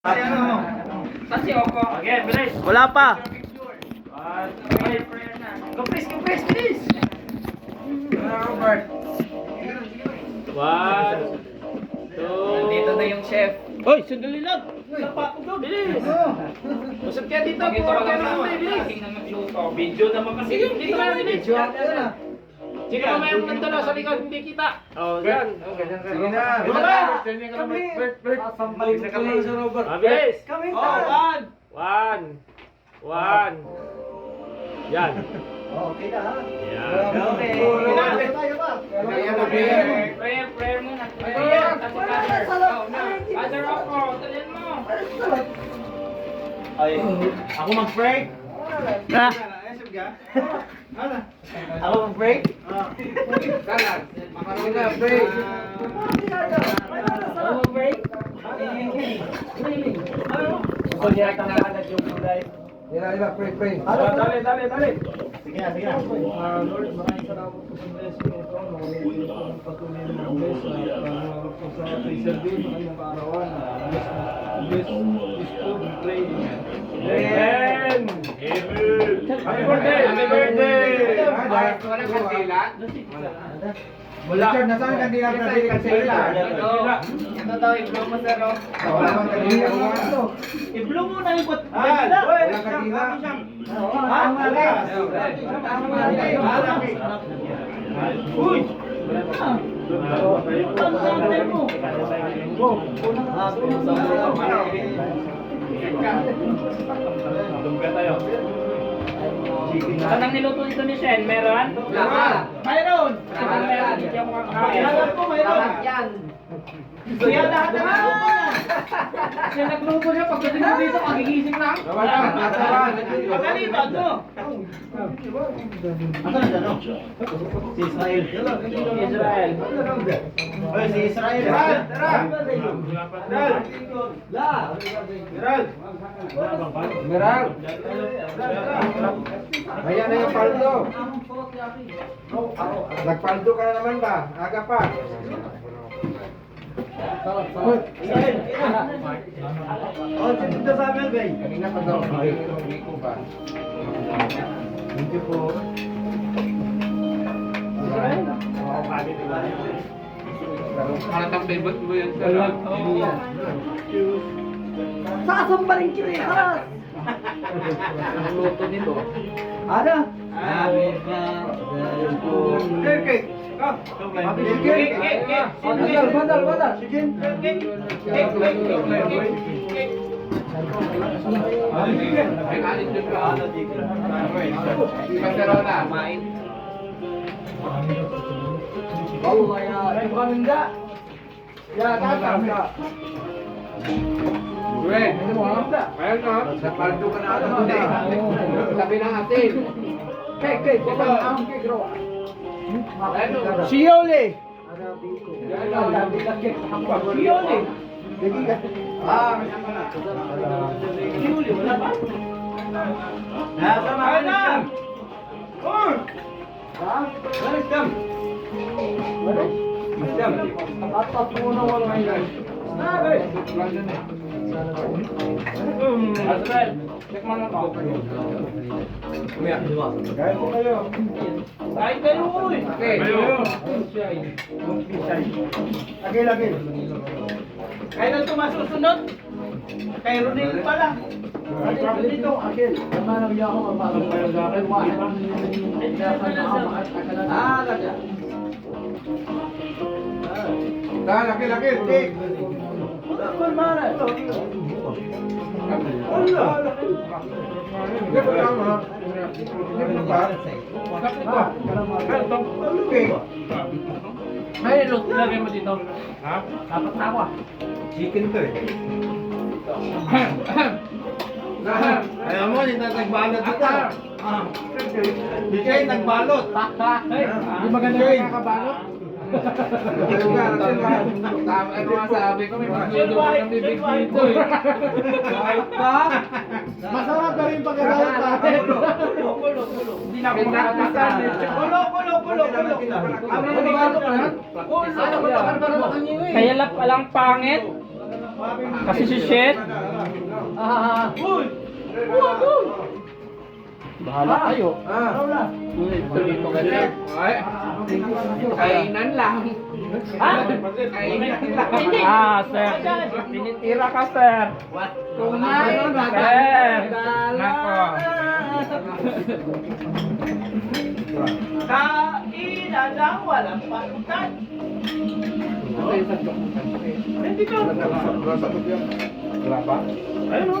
Kasi ano? Kasi ako. Again, bilis. Wala pa. Go please, please. Robert. One, two. Nandito na yung chef. Hoy, sandali lang. Wala doon. Bilis. Usap kaya dito. Dito ka lang bilis. Video naman kasi. Dito ka bilis. Sino ba mayroong nandun sa likod? Hindi kita. Oh, yan. Oh. Sige na. Baba! Kami. Sampalin na kami sa Robert. Mabilis. Kami Oh, one. One. One. Yan. Okay na ha. Yan. Okay. Okay tayo ba? Kaya na prayer. Prayer, prayer muna. Prayer. Father. Oh, no. Father ako. Talyan mo. Ay, ako mag-pray. Ah, Ako mag-pray? Kanan. Makaroon na, pray. Ako mag-pray? Gusto niya itang kanan yung kulay. Yan na, pray, pray. Dali, dali, dali. Sige na, sige na. Lord, maraming salamat po sa blessing ito. Maraming po po ng patuloy na bless at uh, po sa kay Sir Bill, sa kanyang kaarawan. ah, Bless, bless this food, we pray. Amen. Happy birthday. Happy birthday. Wala kandila. Wala. Richard, nasaan ang kandila na hindi Kandila. Ito. Daw, i-blow mo sir. oh. Wala bang kandila? i-blow mo na yung pot. Wala kandila. Ah, wala. Uy. Ano Dumga tayo. Anong niluto ito ni Shen? Meron? Lahat. Mayroon. Lahat meron. Hindi ako makakain. Lahat po mayroon. yan. Kaya lahat na mayroon mo na. Siya nagluto siya. Pagdating mo dito, magigising lang. Wala. Wala. Pagkalito, ano? Asan na no? Si Israel. Israel. Oy, si Israel. Tara, tara. Meral. Ayan na yung paldo. Nagpaldo ka na naman ba? Aga pa. Oh, dito sa amin, guys. Kanina pa daw. Hindi ko ba? Thank you po. Halatang favorite mo yan sir. Sasambaling kiniharas. Ang luto nito. Ano? Happy birthday to you. Bandal, bandal, bandal. Sige. Oh, paminda. Ya, tatang ka. Gue. Ano mo, ha? Ayun no. Napaldo ka na Hindi. doon. Sabi ng atin. Kay, kay, kay, ang kay, bro. Ayun. Si Yoli. Si Yoli. Ah, Si Yoli, wala pa? nasa mga na. Azrael. Check mo na to. Kaya po kayo. Kain kayo, uy. Okay. Lagi, lagi. Kaya nang tumasusunod. Kay Rodel pala. Dito, dito, akil. Kamanang niya ako, mapasok kayo sa akin. Ah, lagi. Ah, lagi, lagi. Hindi? Hindi. May luto lagay mo dito. Ha? Dapat ah. Chicken to eh. Ayaw mo, hindi na nagbalot dito. Ah. DJ, nagbalot. Hey, di maganda yung kakabalot? Tama, ano nga sabi ko, may paglulo ko ng bibig dito eh. Masarap na rin pagkakalat natin. Hindi na ako makakasan eh. Kulo, kulo, kulo, kulo. Ano na nagalo ka yan? Ko ba? Ba Kaya lang palang pangit. Kasi si Shet. Ah, Uy! Bahala kayo. Ah. Ito dito ka na. Ay, kainan lang. Ha? Kainan lang. Ah, sir. Tinitira ka, sir. Kumain. Sir. Nako. Kainan lang, walang pasukan. Hindi ka. Wala pa? Ayun o.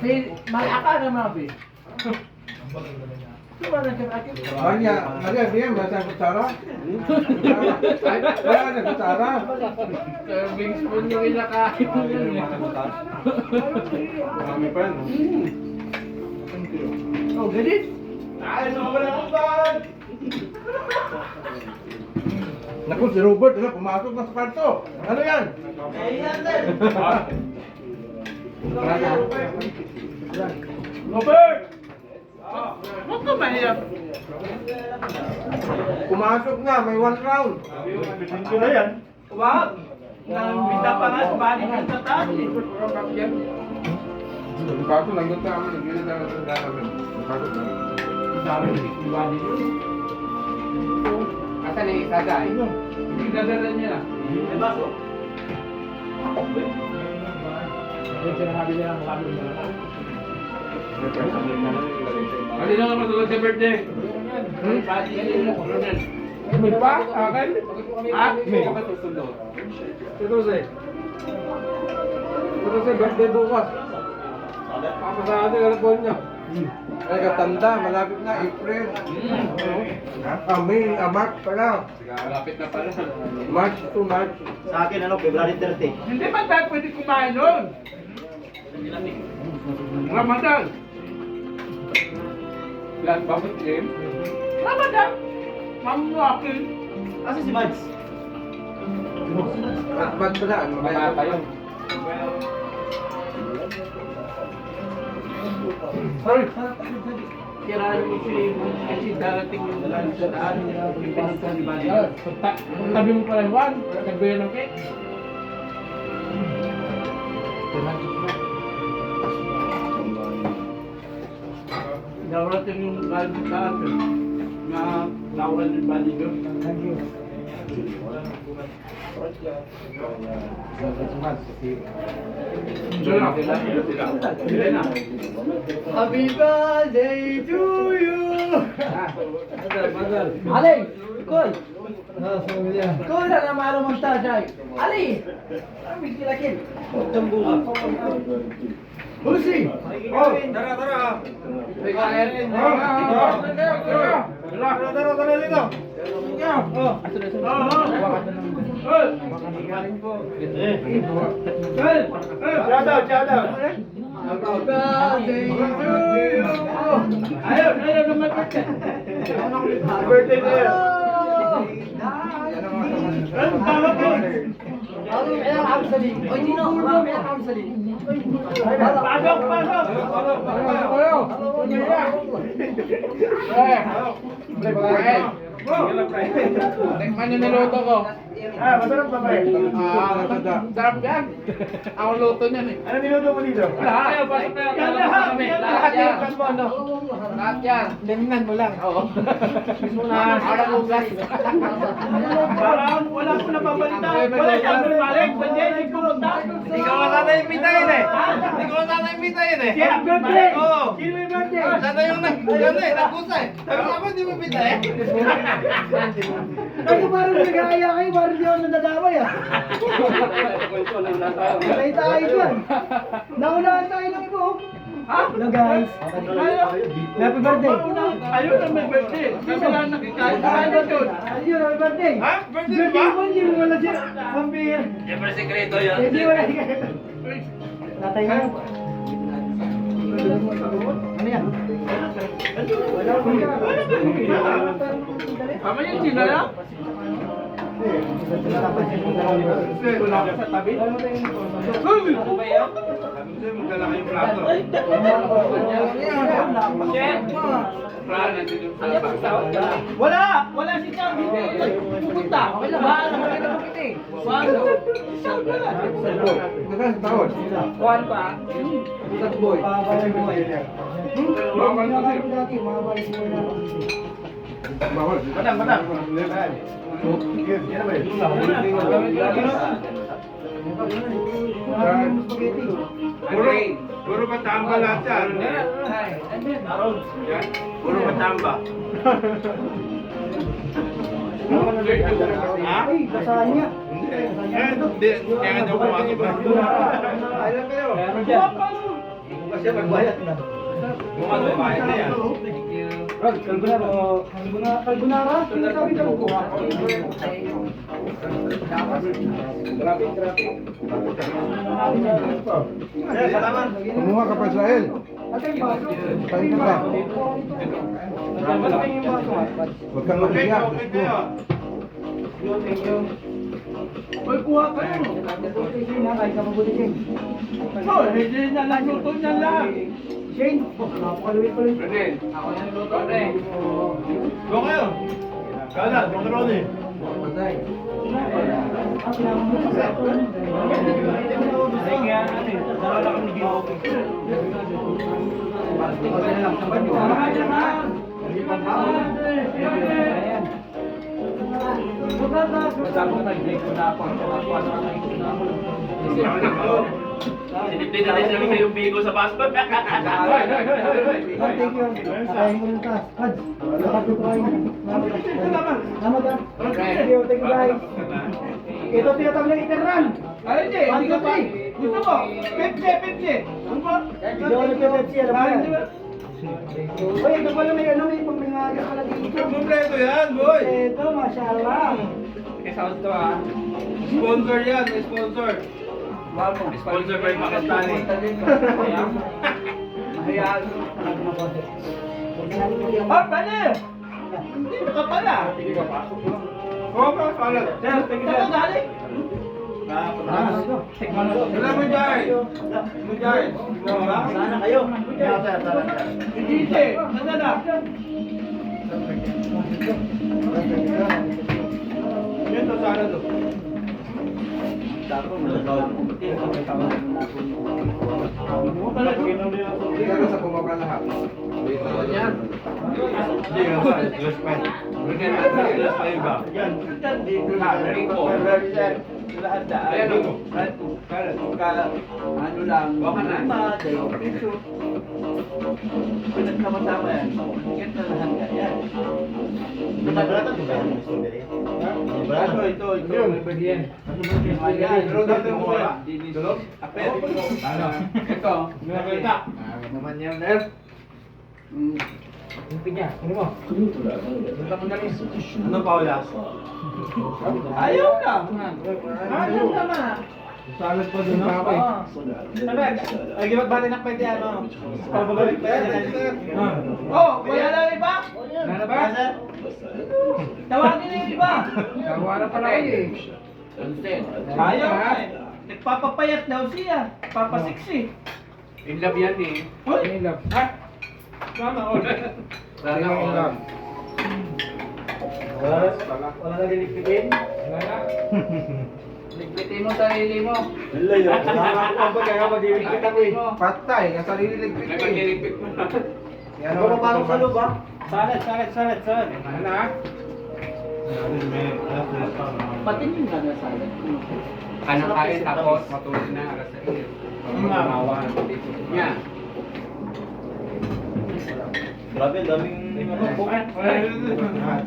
Feel, malaka na mabi. Banyak, ada dia bahasa utara. Wala na utara. Serving spoon yung ila ka. Kami pa no. Oh, oh get it? Ay, no, wala ko si Robert na pumasok na sa kwarto. Ano yan? Ayan, sir. Robert! Huwag ka mahirap. Pumasok na, may one round. Ko na yan. Wag. Nambita pa nga, balik ka sa taas. eh. Kaso nandun sa amin, nagigilid na sa namin. Kaso na. Asan yung isa guy? Hindi dadala niya na. Baso. Yung sinasabi niya lang kami na Hindi na naman tulad sa birthday. Hmm? May pa? Akin? Ah, may. Ito si. Ito si, birthday bukas. Papa sa atin, California. Ay, katanda, malapit na, April. May, ah, March pala. Malapit na pala. March to March. Sa akin, ano, February 30. Hindi ba tayo pwede kumain doon? Ramadan. Lahat ba Muslim? Ramadan. Mamuakin. Asa si Mads? At ba't pala, ano ba Mamaya pa yun. Sorry. Kirahan mo si kasi darating yung lang sa daan. Yung pinito ni Bali. Tabi mo pala Juan. Nagbayan ng cake. Darating yung galing sa atin. Na lawan ni Bali doon. Thank you. Sila sila. Sila na. Happy birthday to you. Ali, Kol. Kol na naman ang magtajay. Ali. Kami sila kin. Husi. Oh, tara, tara. Tara, tara, tara dito. Shout out, shout out. Birthday to you. Ayun, ayun naman birthday. Birthday ko yun. Ano, tama po. Tekman nyo niluto ko. Ah, masarap ba ba yun? Ah, sarap yan. Ako luto niyan eh. Ano niluto mo dito? Lahat. Ayaw, pasok na yan. Lahat lahat, yan Lahat ano? Lahat yan. Lemnan mo lang. Oo. Mismo na. Ara ugas. Parang wala ko napabalita. Wala siyang balik. Pwede, hindi pumunta. Hindi ko sana imbitahin eh. Hindi ko sana imbitahin eh. Kaya birthday. Oo. Sino may birthday? Sana yung nag, ano eh, nagkusa eh. Sabi ko ako, hindi mo imbitahin. Ay, parang nag-aaya kayo, parang di ako nadadamay ah. Patay tayo dyan. Naunahan tayo ng iba oh. Ha? No guys. Happy birthday. Ayun na may birthday. Kasi lang nakikain. Ano? Ayun, happy birthday. Ha? Birthday ba? mo, hindi mo wala siya. Vampire. Siyempre sekreto yan. Hindi wala Tatay na. Ano yan? Tama yan, sinala? Wala? Ano. Chef! Wala, yung Ano yung ka? Wala! Wala si Chang! Pupunta! Okay lang, bahala ka na bakit eh! Wala! Wala! Magkano tawad? Juan pa. Tat boy. Bawal na sa'yo. Bawal. Madam, madam! Puro, puro matamba lahat yan. Puro matamba. Ha? Kasanya. Eh, hindi. Kaya daw pumasok. Alam kayo. Kasi magbayad na. Mukhang magbayad na yan. Rod, Carbonara. Carbonara. Carbonara. Sinasabi ka mo. Grabe, grabe. Kumuha ka pa Israel. Ate, yung baso. Kain ka pa. Malaki yung baso. Huwag kang. Uy, kuha ka yun! Sige na, kain ka mabuti, Shane. Oh, hindi na lang! Shane, napakaluwi pa rin. Ako yung luto na eh. Go kayo. Eh. Ah, kailangan mo sa Ay nga, ano eh. Nawala kang nag-iok. Sinipin na rin namin yung bigo sa passport. Thank you. Kakain ko ng taas. Ko kain. Salamat. Salamat ah. Thank you, thank you guys. Ito tinatawag na Iterran. Ay, hindi, hindi ka pa. Gusto mo? Pepsi, Pepsi. Ano ba? Hindi ako nagpe-Pepsi, alam mo yan. Uy, ito pala may ano, may pambangaga pala dito. Kompleto yan, boy. Ito, mashallah. Kasound to ah. Sponsor yan, may sponsor. Sponsor by Pakistani. Mahayaan. Oh, pala! Hindi ka pala. Oo ka, kala. Sir, tingin ka. galing? Wala mo dyan. Mo dyan. Sana kayo. Hindi, sir. Nasa na? Yan to, sana to. Hindi ka sa bumaba lahat. Yan. Hindi ka ba? Just ba? Lahat. Ayan, ano? Ano lang. Baka na. Lima, dalawang piso. Pinagsama-sama yan. Yan na lahat na yan. Braso, ito, ito. Yun. Yan. Yan, tulog natin mo wala. Tulog? Apet. Ano? Ito. Nakita. Naman yan, Ner. Ano pa wala? Ayaw na. Ayaw na. Salad pa dun pa eh. Ay, gimagbali na pwede ano? Pababalik pa yan. Ah. Oh, wala na rin ba? Wala na ba? Tawagin na yung iba. Gagawa pala kayo eh. Ayaw na eh. Nagpapapayat daw siya. Papasiksi. In love yan eh. In love. Ha? Tama, ulit. Sana all. Wala na liligpitin. Wala na. Ligpitin mo sarili mo. Patay, ang sarili ligpit eh. Nagpagiligpit mo. Yan Ikaw parang sa loob ah. Salat, salat, salat, salat. Ano na? Patingin ka na salat. Kanang kain tapos matulog na alas sa iyo. Mamawa dito. Yan. Grabe, daming... Ano?